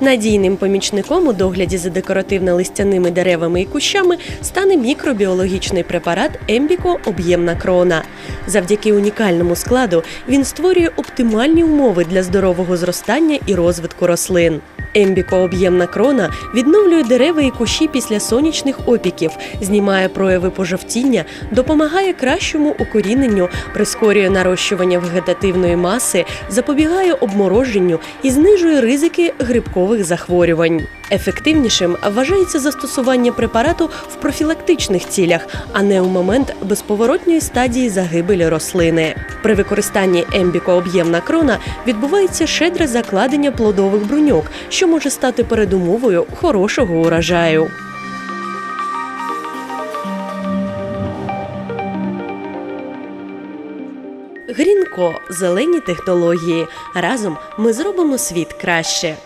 Надійним помічником у догляді за декоративно-листяними деревами і кущами стане мікробіологічний препарат Ембіко об'ємна крона. Завдяки унікальному складу він створює оптимальні умови для здорового зростання і розвитку рослин. Ембіко об'ємна крона відновлює дерева і кущі після сонячних опіків, знімає прояви пожовтіння, допомагає кращому укоріненню, прискорює нарощування вегетативної маси, запобігає обмороженню і знижує ризики грибкових захворювань. Ефективнішим вважається застосування препарату в профілактичних цілях, а не у момент безповоротньої стадії загибелі рослини. При використанні ембікооб'ємна крона відбувається шедре закладення плодових бруньок, що може стати передумовою хорошого урожаю. Грінко зелені технології. Разом ми зробимо світ краще.